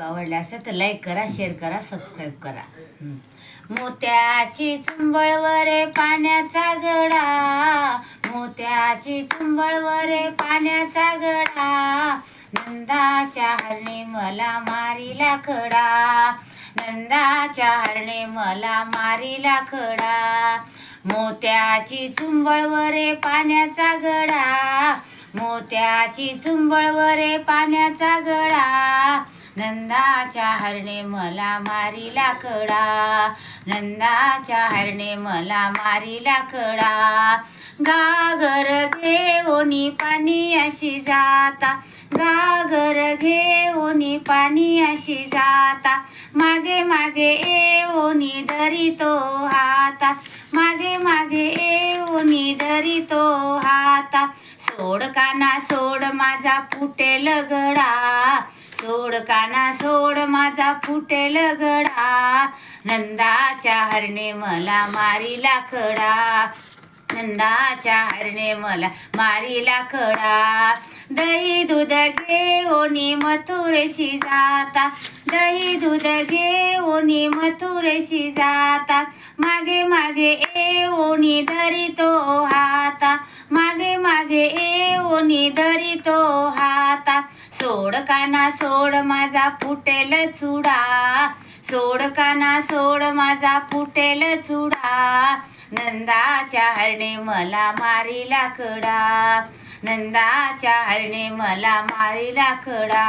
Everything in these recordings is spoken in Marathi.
आवडले असेल तर लाईक करा शेअर करा सबस्क्राईब करा. मोत्याची चुंबळवरे पाण्याचा गडा. मोत्याची चुंबळवरे पाण्याचा गडा. नंदाच्या हरणे मला मारीला खडा. नंदाच्या हरणे मला मारीला खडा. मोत्याची चुंबळवरे पाण्याचा गडा. मोत्याची चुंबळवरे पाण्याचा गडा. नंदाच्या हरणे मला मारीला कडा नंदाच्या हरणे मला मारीला कडा गागर घेऊनी पाणी अशी जाता. गागर घेऊनी पाणी अशी जाता. मागे मागे येऊनी दरितो हाता. मागे मागे येऊनी दरितो हाता. सोड काना सोड माझा फुटेल गडा सोड काना सोड माझा फुटेल गडा. नंदाच्या हरणे मला मारीला खडा. नंदाच्या हरणे मला मारीला खडा. दही दूध घेऊनी मथुरेशी जाता. दही दूध घेऊनी मथुरेशी जाता. मागे मागे येऊनी धरितो हाता. मागे मागे येऊनी धरितो हाता. सोड काना सोड माझा फुटेल चुडा. सोड काना सोड माझा फुटेल चुडा. नंदाच्या हरणे मला मारीला कडा नंदाच्या हरणे मला मारीला कडा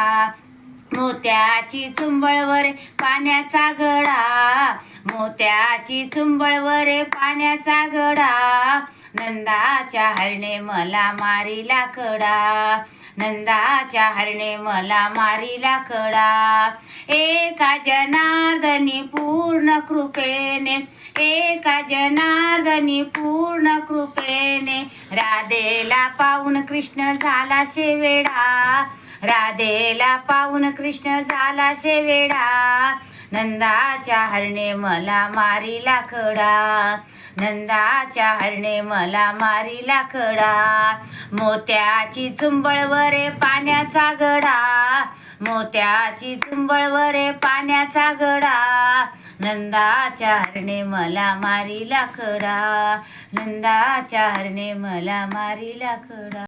मोत्याची चुंबळवर पाण्याचा गडा. मोत्याची चुंबळवर पाण्याचा गडा. नंदाच्या हरणे मला मारीला कडा. नंदाच्या हरणे मला मारीला कडा. एका जनार्दनी पूर्ण कृपेने एका जनार्दनी पूर्ण कृपेने राधेला पाहून कृष्ण झाला शेवेडा. राधेला पाहून कृष्ण झाला शेवेडा. नंदाच्या हरणे मला मारीला खडा. नंदाच्या हरणे मला मारीला खडा. मोत्याची चुंबळवरे पाण्याचा गडा. मोत्याची चुंबळवरे पाण्याचा गडा. नंदाच्या हरणे मला मारीला खडा. नंदाच्या हरणे मला मारीला खडा.